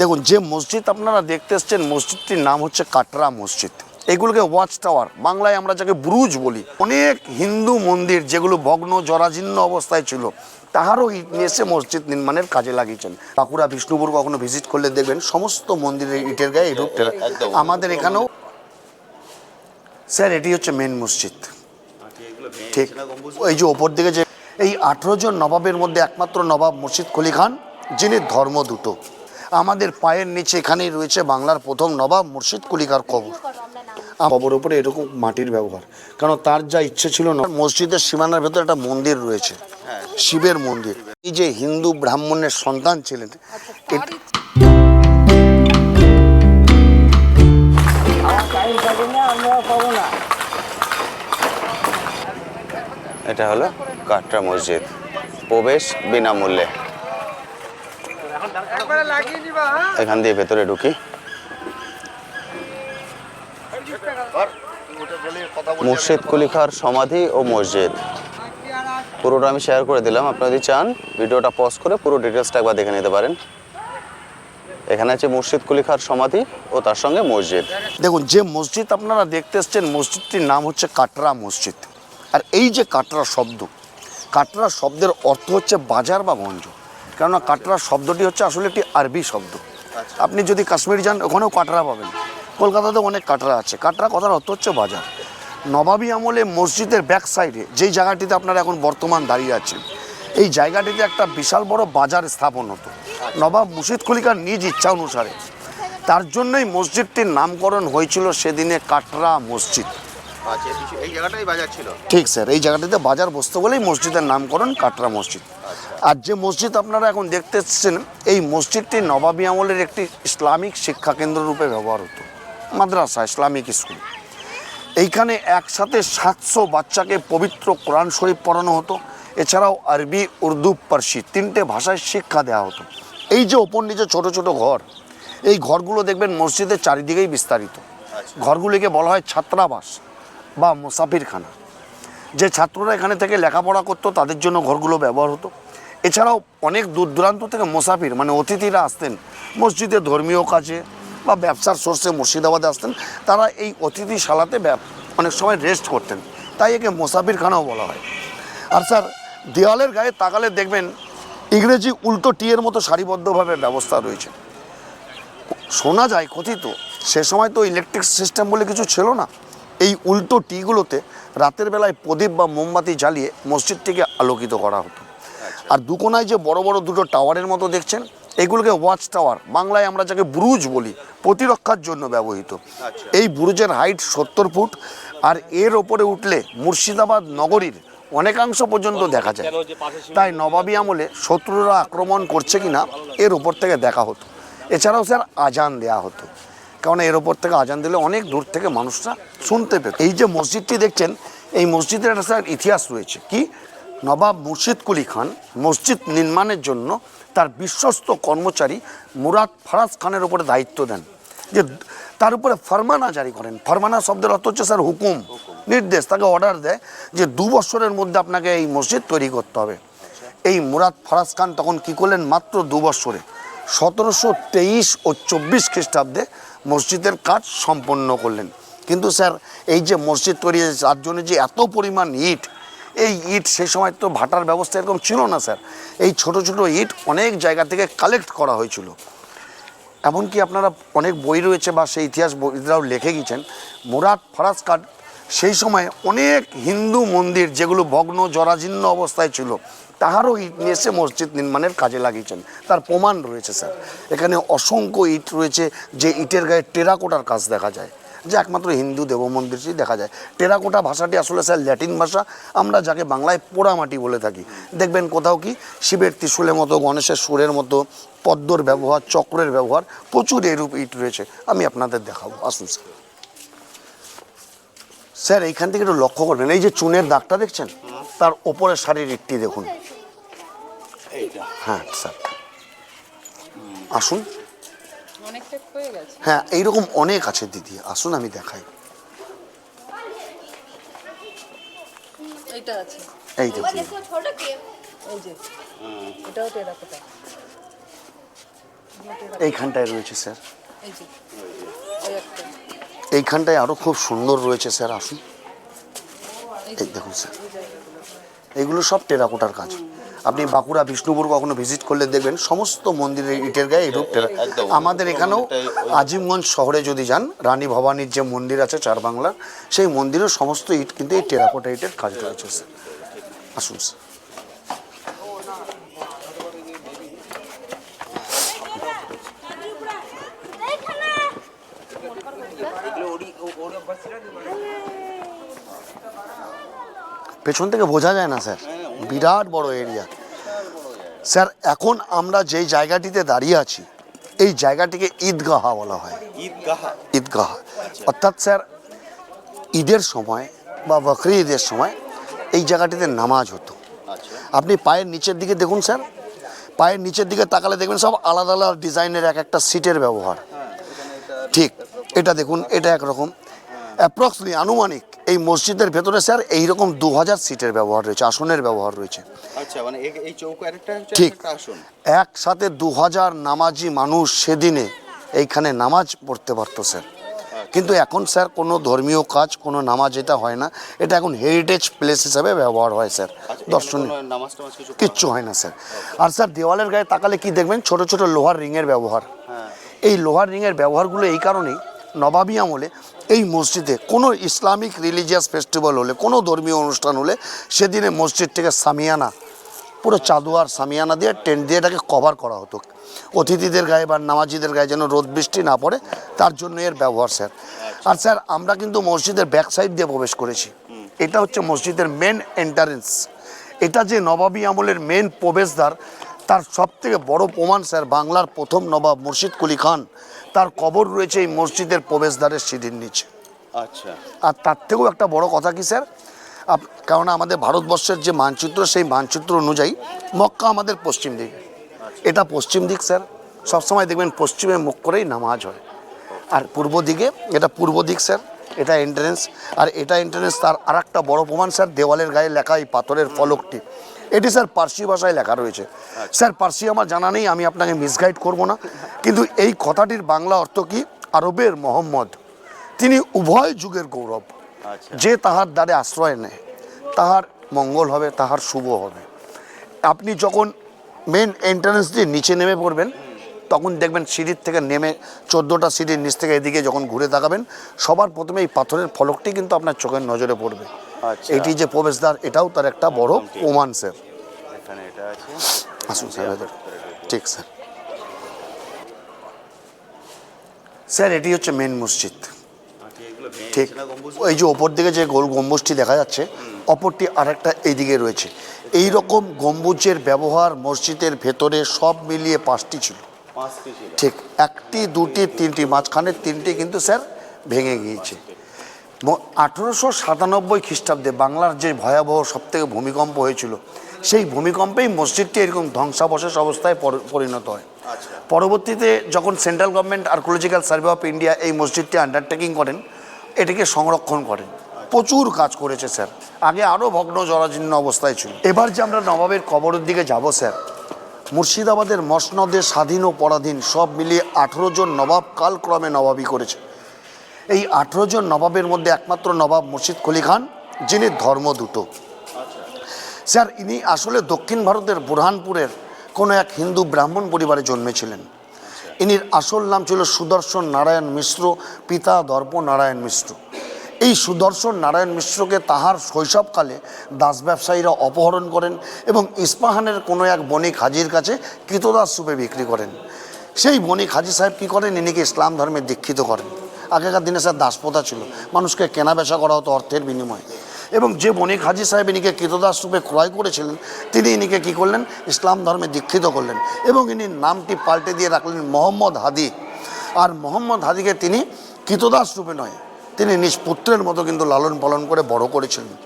দেখুন যে মসজিদ আপনারা দেখতে এসছেন মসজিদটির নাম হচ্ছে কাটরা মসজিদ। এগুলোকে ওয়াচ টাওয়ার বাংলায় আমরা যাকে ব্রুজ বলি অনেক হিন্দু মন্দির যেগুলো ভগ্ন জরাজীর্ণ অবস্থায় ছিল তাহারও ইট নিয়ে এসে মসজিদ নির্মাণের কাজে লাগিয়েছেন। বাঁকুড়া বিষ্ণুপুর কখনো ভিজিট করলে দেখবেন সমস্ত মন্দিরের ইটের গায়ে এরূপ আমাদের এখানেও স্যার এটি হচ্ছে মেন মসজিদ। ঠিক এই যে ওপর দিকে যে এই আঠেরো জন নবাবের মধ্যে একমাত্র নবাব মুর্শিদ কুলি খান যিনি ধর্ম দুটো আমাদের পায়ের নিচে এখানেই রয়েছে বাংলার প্রথম নবাব মুর্শিদ কুলিকার কবর। কবর উপরে এরকম মাটির ব্যবহার। কারণ তার যা ইচ্ছে ছিল না মসজিদের সীমানার ভেতরে একটা মন্দির রয়েছে। শিবের মন্দির। এই যে হিন্দু ব্রাহ্মণের সন্তান ছিলেন এটা হলো কাটরা মসজিদ। প্রবেশ বিনামূল্যে। এখান দিয়ে ভেতরে ঢুকি। মুর্শিদ কুলিখার সমাধি ও মসজিদ। পুরোটা আমি শেয়ার করে দিলাম আপনারা যদি চান ভিডিওটা পজ করে পুরো ডিটেলসটা একবার দেখে নিতে পারেন। এখানে আছে মুর্শিদ কুলিখার সমাধি ও তার সঙ্গে মসজিদ। দেখুন যে মসজিদ আপনারা দেখতে এসছেন মসজিদটির নাম হচ্ছে কাটরা মসজিদ। আর এই যে কাটরা শব্দ কাটরা শব্দের অর্থ হচ্ছে বাজার বা গঞ্জ কেননা কাটরা শব্দটি হচ্ছে আসলে একটি আরবি শব্দ। আপনি যদি কাশ্মীর যান ওখানেও কাটরা পাবেন। কলকাতাতে অনেক কাটরা আছে। কাটরা কথার অর্থ হচ্ছে বাজার। নবাবী আমলে মসজিদের ব্যাক সাইডে যেই জায়গাটিতে আপনারা এখন বর্তমান দাঁড়িয়ে আছেন এই জায়গাটিতে একটা বিশাল বড় বাজার স্থাপন হতো। নবাব মুর্শিদ খলিকার নিজ ইচ্ছা অনুসারে। তার জন্যই মসজিদটির নামকরণ হয়েছিল সেদিনে কাটরা মসজিদ। এই জায়গাটাই বাজার ছিল? ঠিক স্যার। এই জায়গাটিতে বাজার বসতে বলেই মসজিদের নামকরণ কাটরা মসজিদ। আর যে মসজিদ আপনারা এখন দেখতে এসেছেন এই মসজিদটি নবাবী আমলের একটি ইসলামিক শিক্ষা কেন্দ্র রূপে ব্যবহার হতো মাদ্রাসা, ইসলামিক স্কুল। এইখানে একসাথে সাতশো বাচ্চাকে পবিত্র কোরআন শরীফ পড়ানো হতো, এছাড়াও আরবি, উর্দু, পার্সি তিনটে ভাষায় শিক্ষা দেওয়া হতো। এই যে ওপর নিচে ছোট ছোট ঘর, এই ঘরগুলো দেখবেন মসজিদের চারিদিকেই বিস্তারিত। ঘরগুলিকে বলা হয় ছাত্রাবাস বা মুসাফিরখানা। যে ছাত্ররা এখানে থেকে লেখাপড়া করতো, তাদের জন্য ঘরগুলো ব্যবহার হতো এছাড়াও অনেক দূর দূরান্ত থেকে মোসাফির মানে অতিথিরা আসতেন। মসজিদে ধর্মীয় কাজে বা ব্যবসার সোর্সে মুর্শিদাবাদে আসতেন। তারা এই অতিথিশালাতে অনেক সময় রেস্ট করতেন। তাই একে মুসাফিরখানাও বলা হয়। আর স্যার দেওয়ালের গায়ে তাকালে দেখবেন ইংরেজি উল্টো টিয়ের মতো সারিবদ্ধভাবে ব্যবস্থা রয়েছে। শোনা যায় কথিত, সে সময় তো ইলেকট্রিক সিস্টেম বলে কিছু ছিল না। এই উল্টো টিগুলোতে রাতের বেলায় প্রদীপ বা মোমবাতি জ্বালিয়ে মসজিদটিকে আলোকিত করা হতো। আর দুকোনায় যে বড় বড় দুটো টাওয়ারের মতো দেখছেন এগুলোকে ওয়াচ টাওয়ার বাংলায় আমরা যাকে ব্রুজ বলি প্রতিরক্ষার জন্য ব্যবহৃত। এই ব্রুজের হাইট সত্তর ফুট আর এর ওপরে উঠলে মুর্শিদাবাদ নগরীর অনেকাংশ পর্যন্ত দেখা যায়। তাই নবাবী আমলে শত্রুরা আক্রমণ করছে কিনা এর ওপর থেকে দেখা হতো। এছাড়াও স্যার আজান দেয়া হতো। কারণ এর ওপর থেকে আজান দিলে অনেক দূর থেকে মানুষরা শুনতে পেত। এই যে মসজিদটি দেখছেন এই মসজিদের একটা স্যার ইতিহাস রয়েছে। কি? নবাব মুর্শিদ কুলি খান মসজিদ নির্মাণের জন্য তার বিশ্বস্ত কর্মচারী মুরাদ ফারাজ খানের উপরে দায়িত্ব দেন। যে তার উপরে ফরমানা জারি করেন। ফরমানা শব্দের অর্থ হচ্ছে, স্যার, হুকুম, নির্দেশ, তাকে অর্ডার দেয় যে দু বছরের মধ্যে আপনাকে এই মসজিদ তৈরি করতে হবে। এই মুরাদ ফরাজ খান তখন কি করলেন? মাত্র দু বছরে সতেরোশো তেইশ ও চব্বিশ খ্রিস্টাব্দে মসজিদের কাজ সম্পন্ন করলেন। কিন্তু, স্যার, এই যে মসজিদ তৈরি তার জন্য যে এত পরিমাণ ইট এই ইট সেই সময় তো ভাটার ব্যবস্থা এরকম ছিল না, স্যার। এই ছোট ছোট ইট অনেক জায়গা থেকে কালেক্ট করা হয়েছিল। এমনকি আপনারা অনেক বই রয়েছে বা সেই ইতিহাস বইরাও লিখে গেছেন মুরাদ ফরাজ খান সেই সময় অনেক হিন্দু মন্দির যেগুলো ভগ্ন, জরাজীর্ণ অবস্থায় ছিল, তাহারও ইট নিয়ে এসে মসজিদ নির্মাণের কাজে লাগিয়েছেন। তার প্রমাণ রয়েছে, স্যার। এখানে অসংখ্য ইট রয়েছে যে ইটের গায়ে টেরাকোটার কাজ দেখা যায়। যে একমাত্র হিন্দু দেব মন্দিরটি দেখা যায়। টেরাকোটা ভাষাটি আসলে স্যার ল্যাটিন ভাষা। আমরা যাকে বাংলায় পোড়ামাটি বলে থাকি। দেখবেন কোথাও কি? শিবের ত্রিশুলের মতো গণেশের সুরের মতো পদ্মর ব্যবহার চক্রের ব্যবহার প্রচুর এরূপ ইট রয়েছে। আমি আপনাদের দেখাবো। আসুন স্যার। স্যার এইখান থেকে একটু লক্ষ্য করবেন। এই যে চুনের দাগটা দেখছেন? তার ওপরের শাড়ির ইটটি দেখুন। হ্যাঁ স্যার। আসুন। হয়ে এইরকম অনেক আছে দিদি। আসুন আমি দেখাই। আছে। এই দেখুন এই যে এটাও টেরাকোটা। এইখানটায় রয়েছে স্যার। এইখানটায় আরও খুব সুন্দর রয়েছে স্যার। আসুন। এই দেখুন স্যার। এইগুলো সব টেরাকোটার কাজ। আপনি বাঁকুড়া বিষ্ণুপুর কখনো ভিজিট করলে দেখবেন সমস্ত মন্দিরের ইটের গায়ে এরূপ একদম। আমাদের এখানেও আজিমগঞ্জ শহরে যদি যান রানী ভবানীর যে মন্দির আছে চার বাংলার সেই মন্দিরের সমস্ত ইট কিন্তু এই টেরাকোটা ইটের কাজ রয়েছে স্যার আসুন স্যার পেছন থেকে বোঝা যায় না স্যার বিরাট বড় এরিয়া স্যার এখন আমরা যেই জায়গাটিতে দাঁড়িয়ে আছি এই জায়গাটিকে ঈদগাহা বলা হয়। ঈদগাহা? ঈদগাহ। অর্থাৎ স্যার ঈদের সময় বা বকরি ঈদের সময় এই জায়গাটিতে নামাজ হতো। আচ্ছা। আপনি পায়ের নিচের দিকে দেখুন স্যার। পায়ের নিচের দিকে তাকালে দেখবেন সব আলাদা আলাদা ডিজাইনের এক একটা সিটের ব্যবহার। ঠিক এটা দেখুন এটা একরকম। অ্যাপ্রক্সলি আনুমানিক এই মসজিদের ভেতরে স্যার এইরকম দু হাজার সিটের ব্যবহার রয়েছে আসনের ব্যবহার রয়েছে। আচ্ছা মানে এই- ঠিক। একটা আসন? একসাথে দু হাজার নামাজি মানুষ সেদিনে এইখানে নামাজ পড়তে পারতো স্যার। কিন্তু এখন স্যার কোনো ধর্মীয় কাজ কোনো নামাজ এটা হয় না। এটা এখন হেরিটেজ প্লেস হিসাবে ব্যবহার হয় স্যার। আচ্ছা, দর্শনীয়। কিচ্ছু হয় না স্যার। আর স্যার দেওয়ালের গায়ে তাকালে কি দেখবেন? ছোট ছোট লোহার রিংয়ের ব্যবহার। হ্যাঁ। এই লোহার রিংয়ের ব্যবহারগুলো এই কারণেই নবাবী আমলে এই মসজিদে কোনো ইসলামিক রিলিজিয়াস ফেস্টিভ্যাল হলে, কোনো ধর্মীয় অনুষ্ঠান হলে সেদিনে মসজিদটাকে সামিয়ানা, পুরো চাদুয়ার সামিয়ানা দিয়ে, টেন্ট দিয়ে এটাকে কভার করা হতো। অতিথিদের গায়ে বা নামাজিদের গায়ে যেন রোদ বৃষ্টি না পড়ে, তার জন্য এর ব্যবহার, স্যার। আর স্যার, আমরা কিন্তু মসজিদের ব্যাক সাইড দিয়ে প্রবেশ করেছি। এটা হচ্ছে মসজিদের মেন এন্টারেন্স এটা যে নবাবী আমলের মেন প্রবেশদ্বার, তার সব থেকে বড় প্রমাণ, স্যার, বাংলার প্রথম নবাব মুর্শিদ কুলি খান। তার কবর রয়েছে এই মসজিদের প্রবেশদ্বারের সিঁড়ির নিচে। আচ্ছা। আর তার থেকেও একটা বড় কথা কি স্যার? আপ- কেননা আমাদের ভারতবর্ষের যে মানচিত্র সেই মানচিত্র অনুযায়ী মক্কা আমাদের পশ্চিম দিকে। এটা পশ্চিম দিক স্যার। সবসময় দেখবেন পশ্চিমে মুখ করেই নামাজ হয়। আর পূর্ব দিকে এটা পূর্ব দিক স্যার এটা এন্ট্রেন্স আর এটা এন্ট্রেন্স তার আর একটা বড় প্রমাণ স্যার দেওয়ালের গায়ে লেখা এই পাথরের ফলকটি। এটি স্যার পার্সি ভাষায় লেখা রয়েছে। স্যার পার্সি আমার জানা নেই আমি আপনাকে মিসগাইড করব না। কিন্তু এই কথাটির বাংলা অর্থ কি? আরবের মোহাম্মদ। তিনি উভয় যুগের গৌরব। আচ্ছা। যে তাহার দ্বারে আশ্রয় নেয় তাহার মঙ্গল হবে তাহার শুভ হবে। আপনি যখন মেন এন্ট্রান্স দিয়ে নিচে নেমে পড়বেন তখন দেখবেন সিঁড়ির থেকে নেমে চোদ্দোটা সিঁড়ির নিচ থেকে এদিকে যখন ঘুরে তাকাবেন সবার প্রথমে এই পাথরের ফলকটি কিন্তু আপনার চোখের নজরে পড়বে। এটি যে প্রবেশদ্বার এটাও তার একটা বড় প্রমাণ স্যার আসুন স্যার ঠিক স্যার। স্যার এটি হচ্ছে মেন মসজিদ। আচ্ছা, ঠিক? ওই যে ওপর দিকে যে গোল গম্বুজটি দেখা যাচ্ছে অপরটি আরেকটা এইদিকে রয়েছে। এই রকম গম্বুজের ব্যবহার মসজিদের ভেতরে সব মিলিয়ে পাঁচটি ছিল। পাঁচটি ছিল। ঠিক একটি দুটি তিনটি মাঝখানের তিনটি কিন্তু স্যার ভেঙে গিয়েছে। আঠেরোশো সাতানব্বই খ্রিস্টাব্দে বাংলার যে ভয়াবহ সবথেকে ভূমিকম্প হয়েছিল সেই ভূমিকম্পেই মসজিদটি এরকম ধ্বংসাবশেষ অবস্থায় পরি- পরিণত হয়। আচ্ছা। পরবর্তীতে যখন central government archaeological survey of India এই মসজিদটি আন্ডারটেকিং করেন এটিকে সংরক্ষণ করেন। প্রচুর কাজ করেছে স্যার। আগে আরও ভগ্ন জরাজীর্ণ অবস্থায় ছিল। এবার যে আমরা নবাবের কবরের দিকে যাব স্যার মুর্শিদাবাদের মসনদে স্বাধীন ও পরাধীন সব মিলিয়ে আঠেরো জন নবাব কালক্রমে নবাবি করেছে। এই আঠেরো জন নবাবের মধ্যে একমাত্র নবাব মুর্শিদ কলি খান, যিনি ধর্ম দুটো। স্যার, ইনি আসলে দক্ষিণ ভারতের বুরহানপুরের কোনো এক হিন্দু ব্রাহ্মণ পরিবারে জন্মেছিলেন। ইনির আসল নাম ছিল সুদর্শন নারায়ণ মিশ্র, পিতা দর্প নারায়ণ মিশ্র। এই সুদর্শন নারায়ণ মিশ্রকে তাহার শৈশবকালে দাস ব্যবসায়ীরা অপহরণ করেন এবং ইস্পাহানের কোনো এক বণিক হাজির কাছে কৃতদাস রূপে বিক্রি করেন। সেই বণিক হাজি সাহেব কী করেন? ইনিকে ইসলাম ধর্মে দীক্ষিত করেন। আগেকার দিনে স্যার দাসপ্রথা ছিল। মানুষকে কেনা বেচা করা হতো অর্থের বিনিময়ে। এবং যে বণিক হাজি সাহেব ইনিকে কৃতদাস রূপে ক্রয় করেছিলেন, তিনি ইনিকে কী করলেন? ইসলাম ধর্মে দীক্ষিত করলেন এবং ইনি নামটি পাল্টে দিয়ে রাখলেন মোহাম্মদ হাদি। আর মোহাম্মদ হাদিকে তিনি কৃতদাস রূপে নয়, তিনি নিজ পুত্রের মতো কিন্তু লালন পালন করে বড় করেছিলেন।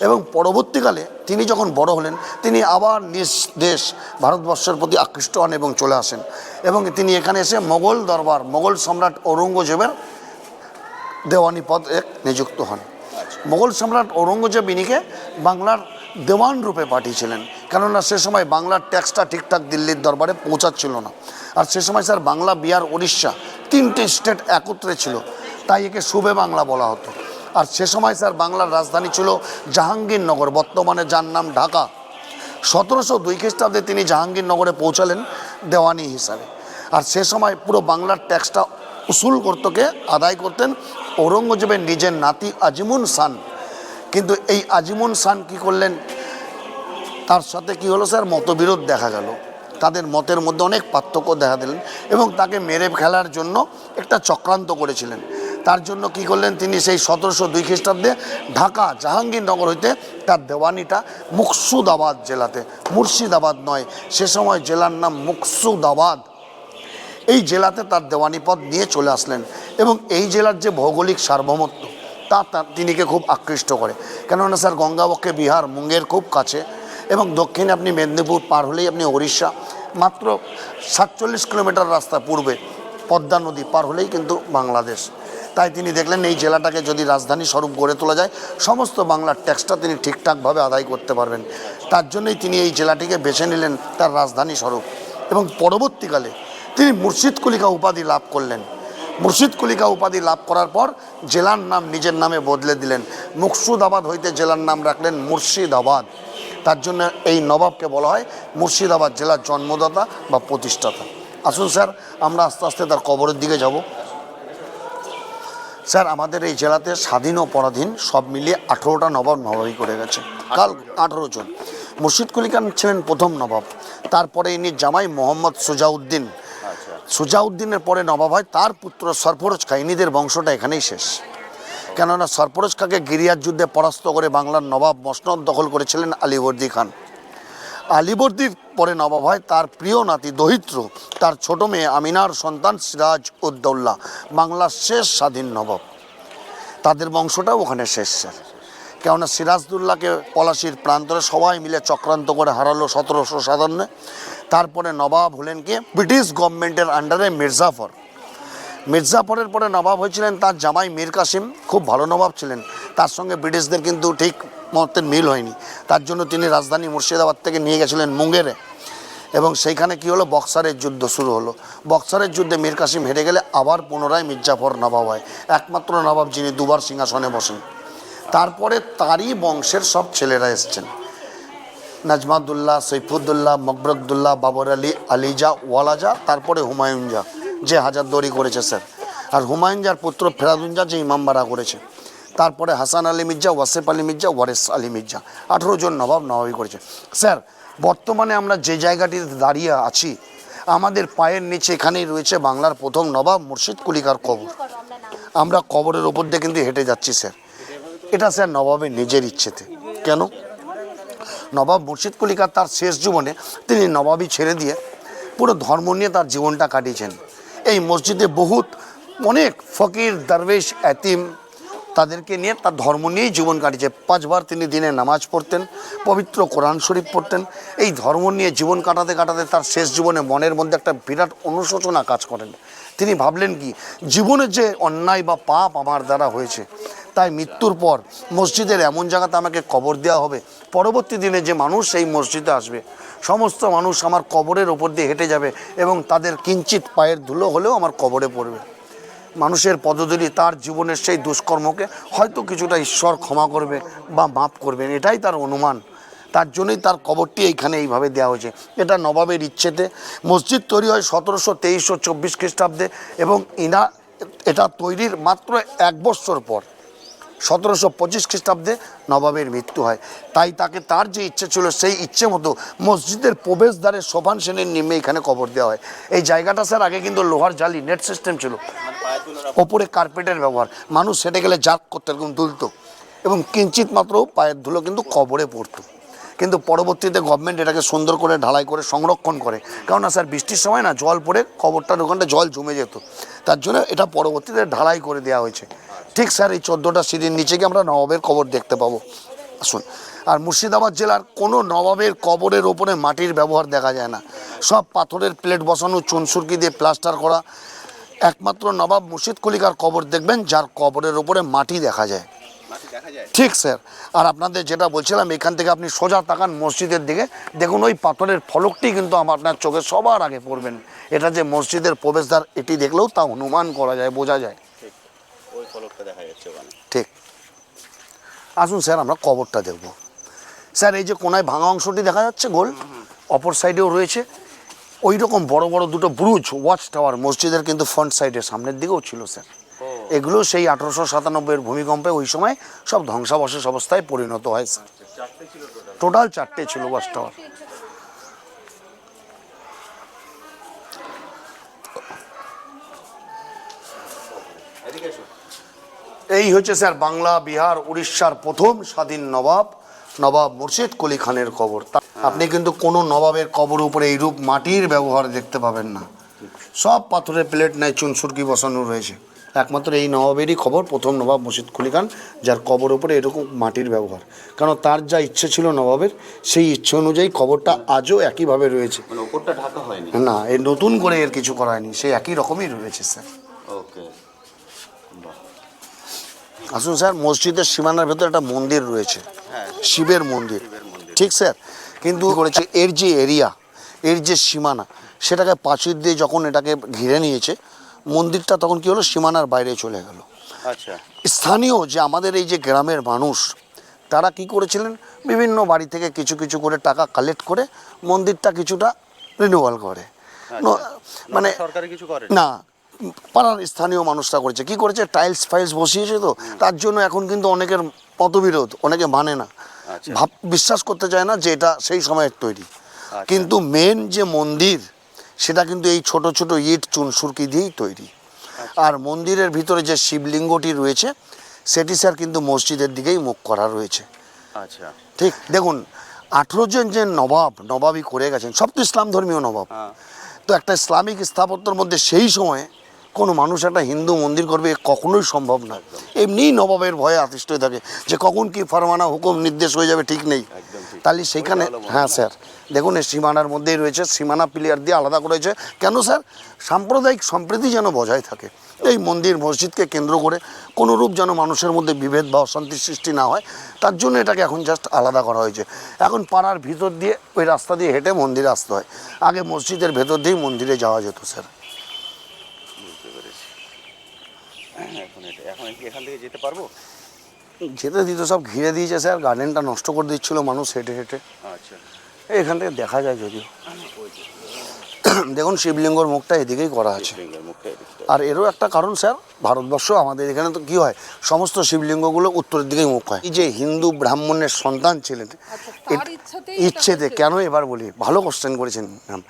এবং পরবর্তীকালে তিনি যখন বড় হলেন, তিনি আবার নিজ দেশ ভারতবর্ষের প্রতি আকৃষ্ট হন এবং চলে আসেন। এবং তিনি এখানে এসে মোগল দরবার, মোগল সম্রাট ঔরঙ্গজেবের দেওয়ানি পদে নিযুক্ত হন। মোগল সম্রাট ঔরঙ্গজেব ইনিকে বাংলার দেওয়ান রূপে পাঠিয়েছিলেন। কেননা সে সময় বাংলার ট্যাক্সটা ঠিকঠাক দিল্লির দরবারে পৌঁছাচ্ছিল না। আর সে সময় স্যার বাংলা বিহার উড়িষ্যা তিনটে স্টেট একত্রে ছিল। তাই একে শুভে বাংলা বলা হতো। আর সে সময় স্যার বাংলার রাজধানী ছিল জাহাঙ্গীরনগর। বর্তমানে যার নাম ঢাকা। সতেরোশো দুই খ্রিস্টাব্দে তিনি জাহাঙ্গীরনগরে পৌঁছালেন দেওয়ানি হিসাবে। আর সে সময় পুরো বাংলার ট্যাক্সটা উসুল করতকে আদায় করতেন ঔরঙ্গজেবের নিজের নাতি আজিমুন সান। কিন্তু এই আজিমুন সান কি করলেন? তার সাথে কি হলো স্যার? মতবিরোধ দেখা গেল। তাদের মতের মধ্যে অনেক পার্থক্য দেখা দিলেন এবং তাকে মেরে ফেলার জন্য একটা চক্রান্ত করেছিলেন। তার জন্য কি করলেন তিনি? সেই সতেরোশো দুই খ্রিস্টাব্দে ঢাকা জাহাঙ্গীরনগর হইতে তার দেওয়ানিটা মুকসুদাবাদ জেলাতে। মুর্শিদাবাদ নয়, সে সময় জেলার নাম মুকসুদাবাদ। এই জেলাতে তার দেওয়ানি পদ নিয়ে চলে আসলেন এবং এই জেলার যে ভৌগোলিক সার্বভৌমত্ব, তা তার, তিনিকে খুব আকৃষ্ট করে। কেননা স্যার, গঙ্গাবক্ষে বিহার মুঙ্গের খুব কাছে এবং দক্ষিণে আপনি মেদিনীপুর পার হলেই আপনি ওড়িশা, মাত্র সাতচল্লিশ কিলোমিটার রাস্তা পূর্বে পদ্মা নদী পার হলেই কিন্তু বাংলাদেশ। তাই তিনি দেখলেন এই জেলাটাকে যদি রাজধানী স্বরূপ গড়ে তোলা যায়, সমস্ত বাংলার ট্যাক্সটা তিনি ঠিকঠাকভাবে আদায় করতে পারবেন। তার জন্যই তিনি এই জেলাটিকে বেছে নিলেন তার রাজধানী স্বরূপ। এবং পরবর্তীকালে তিনি মুর্শিদ কলিকা উপাধি লাভ করলেন। মুর্শিদ কুলিকা উপাধি লাভ করার পর জেলার নাম নিজের নামে বদলে দিলেন। মুকসুদাবাদ হইতে জেলার নাম রাখলেন মুর্শিদাবাদ। তার জন্য এই নবাবকে বলা হয় মুর্শিদাবাদ জেলার জন্মদাতা বা প্রতিষ্ঠাতা। আসুন স্যার, আমরা আস্তে আস্তে তার কবরের দিকে যাব। স্যার, আমাদের এই জেলাতে স্বাধীন ও পরাধীন সব মিলিয়ে আঠেরোটা নবাব নবাবই করে গেছে। কাল আঠেরো জন। মুর্শিদ কুলিকান ছিলেন প্রথম নবাব। তারপরে ইনি জামাই মোহাম্মদ সুজাউদ্দিন। সুজাউদ্দিনের পরে নবাব হয়, তার পুত্র সরফরোজ খা, ইনিদের বংশটা এখানেই শেষ। কেননা সরফরোজ খাকে গিরিয়ার যুদ্ধে পরাস্ত করে বাংলার নবাব মসনদ দখল করেছিলেন আলিবর্দি খান। আলিবর্দির পরে নবাব হয়, তার প্রিয় নাতি দহিত্র, তার ছোট মেয়ে আমিনার সন্তান সিরাজ উদ্দৌল্লা বাংলার শেষ স্বাধীন নবাব। তাদের বংশটাও ওখানে শেষ, স্যার। কেননা সিরাজদুল্লাহকে পলাশির প্রান্তরে সবাই মিলে চক্রান্ত করে হারালো সতেরোশো সাতান্নে। তারপরে নবাব হলেন কে? ব্রিটিশ গভর্নমেন্টের আন্ডারে মির্জাফর। মির্জাফরের পরে নবাব হয়েছিলেন তার জামাই মীর কাসিম। খুব ভালো নবাব ছিলেন। তার সঙ্গে ব্রিটিশদের কিন্তু ঠিক মতের মিল হয়নি। তার জন্য তিনি রাজধানী মুর্শিদাবাদ থেকে নিয়ে গেছিলেন মুঙ্গেরে। এবং সেইখানে কি হলো? বক্সারের যুদ্ধ শুরু হলো। বক্সারের যুদ্ধে মীর কাসিম হেরে গেলে আবার পুনরায় মির্জাফর নবাব হয়। একমাত্র নবাব যিনি দুবার সিংহাসনে বসেন। তারপরে তারই বংশের সব ছেলেরা এসছেন। নাজমাদুল্লাহ সৈফুদ্দুল্লাহ, মকবরুদ্দুল্লাহ, বাবর আলী, আলিজা, ওয়ালাজা, তারপরে হুমায়ুন জা যে হাজারদৌরি করেছে স্যার। আর হুমায়ুন জার পুত্র ফেরাদুন জা যে ইমামবাড়া করেছে। তারপরে হাসান আলী মির্জা, ওয়াসেফ আলী মির্জা, ওয়ারেস আলী মির্জা। আঠেরো জন নবাব নবাবী করেছে। স্যার, বর্তমানে আমরা যে জায়গাটিতে দাঁড়িয়ে আছি, আমাদের পায়ের নিচে এখানেই রয়েছে বাংলার প্রথম নবাব মুর্শিদ কুলিকার কবর। আমরা কবরের ওপর দিয়ে কিন্তু হেঁটে যাচ্ছি, স্যার। এটা স্যার নবাবের নিজের ইচ্ছেতে। কেন? নবাব মুর্শিদ কলিকার তার শেষ জীবনে তিনি নবাবই ছেড়ে দিয়ে পুরো ধর্ম নিয়ে তার জীবনটা কাটিয়েছেন। এই মসজিদে বহুত অনেক ফকির, দরবেশ, এতিম তাদেরকে নিয়ে তার ধর্ম নিয়েই জীবন কাটিয়েছে। পাঁচবার তিনি দিনে নামাজ পড়তেন, পবিত্র কোরআন শরীফ পড়তেন। এই ধর্ম নিয়ে জীবন কাটাতে কাটাতে তার শেষ জীবনে মনের মধ্যে একটা বিরাট অনুশোচনা কাজ করেন। তিনি ভাবলেন কি, জীবনে যে অন্যায় বা পাপ আমার দ্বারা হয়েছে তাই মৃত্যুর পর মসজিদের এমন জায়গাতে আমাকে কবর দেওয়া হবে। পরবর্তী দিনে যে মানুষ সেই মসজিদে আসবে, সমস্ত মানুষ আমার কবরের ওপর দিয়ে হেঁটে যাবে এবং তাদের কিঞ্চিত পায়ের ধুলো হলেও আমার কবরে পড়বে। মানুষের পদধূলি তার জীবনের সেই দুষ্কর্মকে হয়তো কিছুটা ঈশ্বর ক্ষমা করবে বা মাফ করবেন, এটাই তার অনুমান। তার জন্যই তার কবরটি এইখানে এইভাবে দেওয়া হয়েছে। এটা নবাবের ইচ্ছেতে মসজিদ তৈরি হয় সতেরোশো তেইশশো চব্বিশ খ্রিস্টাব্দে এবং ইনা, এটা তৈরির মাত্র এক বছর পর। সতেরোশো পঁচিশ খ্রিস্টাব্দে নবাবের মৃত্যু হয়। তাই তাকে তার যে ইচ্ছে ছিল, সেই ইচ্ছে মতো মসজিদের প্রবেশদ্বারে সোভান সেনের নিম্নে এখানে কবর দেওয়া হয়। এই জায়গাটা স্যার, আগে কিন্তু লোহার জালি, নেট সিস্টেম ছিল। ওপরে কার্পেটের ব্যবহার। মানুষ সেটে গেলে জাক করতে, এরকম তুলতো এবং কিঞ্চিত মাত্র পায়ের ধুলো কিন্তু কবরে পড়তো। কিন্তু পরবর্তীতে গভর্নমেন্ট এটাকে সুন্দর করে, ঢালাই করে, সংরক্ষণ করে। কারণ না স্যার, বৃষ্টির সময় না, জল পড়ে কবরটার ওখানটা জল জমে যেত। তার জন্য এটা পরবর্তীতে ঢালাই করে দেওয়া হয়েছে। ঠিক স্যার এই চোদ্দোটা সিঁড়ির নিচে গিয়ে আমরা নবাবের কবর দেখতে পাবো। আসুন। আর মুর্শিদাবাদ জেলার কোনো নবাবের কবরের ওপরে মাটির ব্যবহার দেখা যায় না। সব পাথরের প্লেট বসানো চুনসুরকি দিয়ে প্লাস্টার করা। একমাত্র নবাব মুর্শিদ কলিকার কবর দেখবেন যার কবরের ওপরে মাটি দেখা যায়। ঠিক স্যার। আর আপনাদের যেটা বলছিলাম এখান থেকে আপনি সোজা তাকান মসজিদের দিকে। দেখুন ওই পাথরের ফলকটি কিন্তু আমার আপনার চোখে সবার আগে পড়বেন। এটা যে মসজিদের প্রবেশদ্বার এটি দেখলেও তা অনুমান করা যায় বোঝা যায়। ফলকটা দেখা যাচ্ছে ওখানে। ঠিক। আসুন স্যার আমরা কবরটা দেখব। স্যার এই যে কোনায় ভাঙা অংশটি দেখা যাচ্ছে গোল অপর সাইডেও রয়েছে। ওই রকম বড় বড় দুটো ব্রুজ ওয়াচ টাওয়ার মসজিদের কিন্তু ফ্রন্ট সাইডে সামনের দিকেও ছিল স্যার। এগুলো সেই আঠারোশো সাতানব্বইয়ের ভূমিকম্পে ওই সময় সব ধ্বংসাবশেষ অবস্থায় পরিণত হয় স্যার। টোটাল চারটে ছিল ওয়াচ টাওয়ার। এই হচ্ছে স্যার বাংলা বিহার উড়িষ্যার প্রথম স্বাধীন নবাব নবাব মুর্শিদ কলি খানের কবর। আপনি কিন্তু কোনো নবাবের কবর উপরে এইরূপ মাটির ব্যবহার দেখতে পাবেন না। সব পাথরের প্লেট নেয় চুনসুরকি বসানো রয়েছে। একমাত্র এই নবাবেরই খবর প্রথম নবাব মুর্শিদ কুলি খান যার কবর উপরে এরকম মাটির ব্যবহার। কারণ তার যা ইচ্ছে ছিল নবাবের সেই ইচ্ছে অনুযায়ী কবরটা আজও একইভাবে রয়েছে। মানে ঢাকা হয়নি? না এর নতুন করে এর কিছু করা হয়নি সেই একই রকমই রয়েছে স্যার। ওকে। আসুন স্যার মসজিদের সীমানার ভেতরে একটা মন্দির রয়েছে। হ্যাঁ। শিবের মন্দির। ঠিক স্যার? কিন্তু করেছে? এর যে এরিয়া এর যে সীমানা সেটাকে পাঁচির দিয়ে যখন এটাকে ঘিরে নিয়েছে মন্দিরটা তখন কি হলো? সীমানার বাইরে চলে গেল। আচ্ছা। স্থানীয় যে আমাদের এই যে গ্রামের মানুষ তারা কি করেছিলেন? বিভিন্ন বাড়ি থেকে কিছু কিছু করে টাকা কালেক্ট করে মন্দিরটা কিছুটা রিনিউয়াল করে। মানে সরকারি কিছু করে না পাড়ার স্থানীয় মানুষরা করেছে। কি করেছে? টাইলস ফাইলস বসিয়েছে তো। তার জন্য এখন কিন্তু অনেকের মতবিরোধ অনেকে মানে না। আচ্ছা। ভাব বিশ্বাস করতে চায় না যে এটা সেই সময়ের তৈরি। আচ্ছা। কিন্তু মেন যে মন্দির সেটা কিন্তু এই ছোট ছোট ইট চুনসুরকি দিয়েই তৈরি। আচ্ছা। আর মন্দিরের ভিতরে যে শিবলিঙ্গটি রয়েছে সেটি স্যার কিন্তু মসজিদের দিকেই মুখ করা রয়েছে। আচ্ছা। ঠিক দেখুন আঠেরো জন যে নবাব নবাবই করে গেছেন সব তো ইসলাম ধর্মীয় নবাব। হ্যাঁ। তো একটা ইসলামিক স্থাপত্যর মধ্যে সেই সময়ে কোনো মানুষ একটা হিন্দু মন্দির করবে কখনোই সম্ভব না। এমনিই নবাবের ভয়ে আতিষ্ঠ হয়ে থাকে যে কখন কি ফরমানা হুকুম নির্দেশ হয়ে যাবে ঠিক নেই। তাহলে সেখানে হ্যাঁ স্যার দেখুন এই সীমানার মধ্যেই রয়েছে সীমানা প্লেয়ার দিয়ে আলাদা করেছে কেন স্যার? সাম্প্রদায়িক সম্প্রীতি যেন বজায় থাকে এই মন্দির মসজিদকে কেন্দ্র করে কোনো রূপ যেন মানুষের মধ্যে বিভেদ বা অশান্তির সৃষ্টি না হয় তার জন্য এটাকে এখন জাস্ট আলাদা করা হয়েছে। এখন পাড়ার ভিতর দিয়ে ওই রাস্তা দিয়ে হেঁটে মন্দিরে আসতে হয়। আগে মসজিদের ভেতর দিয়েই মন্দিরে যাওয়া যেত স্যার। এখন কি এখান থেকে যেতে পারব? যেতে দিত সব ঘিরে দিয়েছে স্যার গার্ডেনটা নষ্ট করে দিচ্ছিল মানুষ হেঁটে হেঁটে। আচ্ছা। এখান থেকে দেখা যায় যদিও। দেখুন শিবলিঙ্গর মুখটা এদিকেই করা আছে। আর এরও একটা কারণ স্যার ভারতবর্ষ আমাদের এখানে তো কি হয় সমস্ত শিবলিঙ্গগুলো উত্তরের দিকেই মুখ হয়। এই যে হিন্দু ব্রাহ্মণের সন্তান ছিলেন আচ্ছা, তার এট- ইচ্ছাতেই ইচ্ছেতে কেন এবার বলি? ভালো কোশ্চেন করেছেন ম্যাম।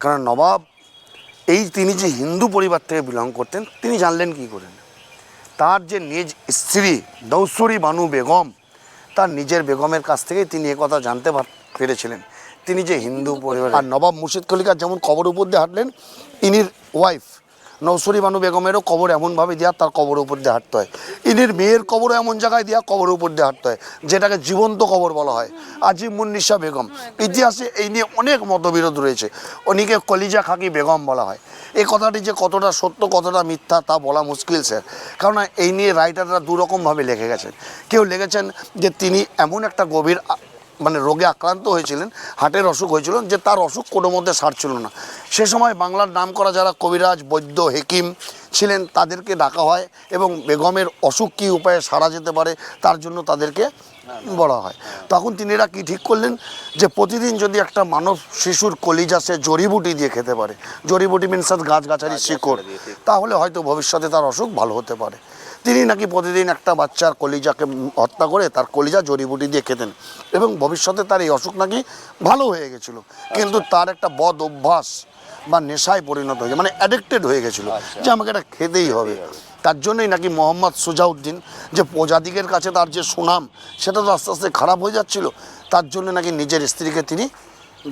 কারণ নবাব এই তিনি যে হিন্দু পরিবার থেকে বিলং করতেন তিনি জানলেন কি করেন তার যে নিজ স্ত্রী দৌসুরি বানু বেগম তার নিজের বেগমের কাছ থেকেই তিনি কথা জানতে পেরেছিলেন। তিনি যে হিন্দু পরিবার আর নবাব মুর্শিদ কলিকার যেমন কবর উপর দিয়ে হাঁটলেন ইনির ওয়াইফ নৌসরি বানু বেগমেরও কবর এমনভাবে দেওয়া তার কবর উপর দিয়ে হাঁটতে হয়। ইনির মেয়ের কবরও এমন জায়গায় দেওয়া কবর উপর দিয়ে হাঁটতে হয়, যেটাকে জীবন্ত কবর বলা হয়। আজিম মুন্নিসা বেগম, ইতিহাসে এই নিয়ে অনেক মতবিরোধ রয়েছে। উনিকে কলিজা খাকি বেগম বলা হয়। এই কথাটি যে কতটা সত্য, কতটা মিথ্যা, তা বলা মুশকিল, স্যার। কারণ এই নিয়ে রাইটাররা দুরকমভাবে লিখে গেছেন। কেউ লিখেছেন যে, তিনি এমন একটা গভীর মানে রোগে আক্রান্ত হয়েছিলেন, হার্টের অসুখ হয়েছিল, যে তার অসুখ কোনো মধ্যে সারছিল না। সে সময় বাংলার নাম করা যারা কবিরাজ, বৈদ্য, হেকিম ছিলেন, তাদেরকে ডাকা হয় এবং বেগমের অসুখ কী উপায়ে সারা যেতে পারে তার জন্য তাদেরকে বলা হয়। তখন তিনি এরা কী ঠিক করলেন যে প্রতিদিন যদি একটা মানব শিশুর কলিজা সে জড়িবুটি দিয়ে খেতে পারে, জড়িবুটি মিনস গাছগাছালি শিকড়, তাহলে হয়তো ভবিষ্যতে তার অসুখ ভালো হতে পারে। তিনি নাকি প্রতিদিন একটা বাচ্চার কলিজাকে হত্যা করে তার কলিজা জড়িবুটি দিয়ে খেতেন এবং ভবিষ্যতে তার এই অসুখ নাকি ভালো হয়ে গেছিল। কিন্তু তার একটা বদ অভ্যাস বা নেশায় পরিণত হয়েছে মানে অ্যাডিক্টেড হয়ে গেছিল আচ্ছা। যে আমাকে এটা খেতেই হবে। তার জন্যই নাকি মোহাম্মদ সুজাউদ্দিন যে প্রজাদিকের কাছে তার যে সুনাম সেটা তো আস্তে আস্তে খারাপ হয়ে যাচ্ছিল। তার জন্য নাকি নিজের স্ত্রীকে তিনি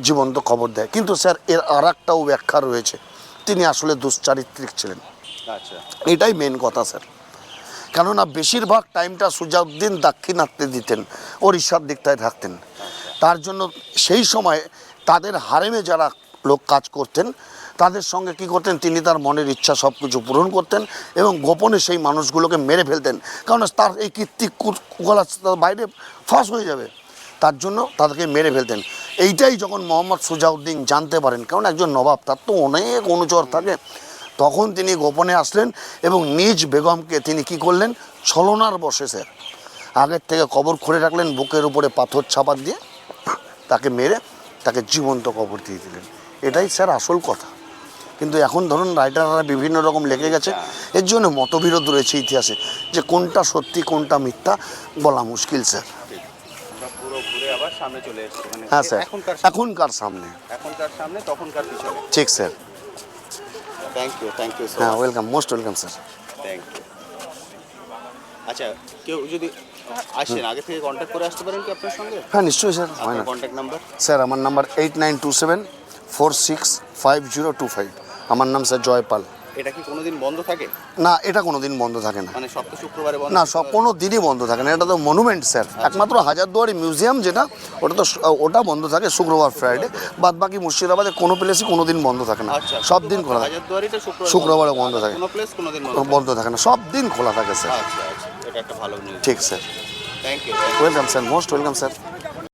জীবন্ত খবর দেয়। কিন্তু স্যার এর আর একটাও ব্যাখ্যা রয়েছে। তিনি আসলে দুশ্চারিত্রিক ছিলেন। আচ্ছা। এটাই মেন কথা স্যার। কেননা বেশিরভাগ টাইমটা সুজাউদ্দিন দাক্ষিণাত্যে দিতেন ওড়িশার দিকটায় থাকতেন। তার জন্য সেই সময় তাদের হারেমে যারা লোক কাজ করতেন, তাদের সঙ্গে কি করতেন, তিনি তার মনের ইচ্ছা সব কিছু পূরণ করতেন এবং গোপনে সেই মানুষগুলোকে মেরে ফেলতেন। কারণ তার এই কীর্তি কুকলা বাইরে ফাঁস হয়ে যাবে। তার জন্য তাদেরকে মেরে ফেলতেন। এইটাই যখন মোহাম্মদ সুজাউদ্দিন জানতে পারেন কারণ একজন নবাব, তার তো অনেক অনুচর থাকে। তখন তিনি গোপনে আসলেন এবং নিজ বেগমকে তিনি কি করলেন? ছলনার বসে স্যার আগের থেকে কবর খুঁড়ে রাখলেন বুকের উপরে পাথর ছাপা দিয়ে তাকে মেরে তাকে জীবন্ত কবর দিয়ে দিলেন। এটাই স্যার আসল কথা। কিন্তু এখন ধরুন রাইটাররা বিভিন্ন রকম লেগে গেছে। এর জন্য মতবিরোধ রয়েছে ইতিহাসে যে কোনটা সত্যি কোনটা মিথ্যা বলা মুশকিল স্যার। মানে হ্যাঁ স্যার। এখনকার এখনকার সামনে। এখনকার সামনে তখনকার পিছনে। ঠিক sir. Thank you thank you হ্যাঁ welcome most welcome sir thank you আচ্ছা কেউ যদি আসেন আগে থেকে কন্ট্যাক্ট করে আসতে পারেন কি আপনার সঙ্গে? হ্যাঁ নিশ্চয়ই স্যার আপনার কন্ট্যাক্ট নাম্বার স্যার আমার number eight nine two seven four six five zero two five আমার নাম স্যার জয়পাল। এটা কি কোনোদিন বন্ধ থাকে? না এটা কোনো দিন বন্ধ থাকে না। মানে সপ্তাহ শুক্রবারে বন্ধ না সব কোনো দিনই বন্ধ থাকে না। এটা তো মনুমেন্ট স্যার একমাত্র হাজারদুয়ারি মিউজিয়াম যেটা ওটা তো ওটা বন্ধ থাকে শুক্রবার ফ্রাইডে বাদ বাকি মুর্শিদাবাদে কোনো প্লেসই কোনো দিন বন্ধ থাকে না। আচ্ছা সব দিন খোলা থাকে। শুক্রবারে বন্ধ থাকে। কোনো প্লেস কোনোদিন বন্ধ থাকে বন্ধ থাকে না। সব দিন খোলা থাকে স্যার আচ্ছা আচ্ছা। এটা একটা ভালো নিউজ ঠিক sir thank you welcome sir most welcome sir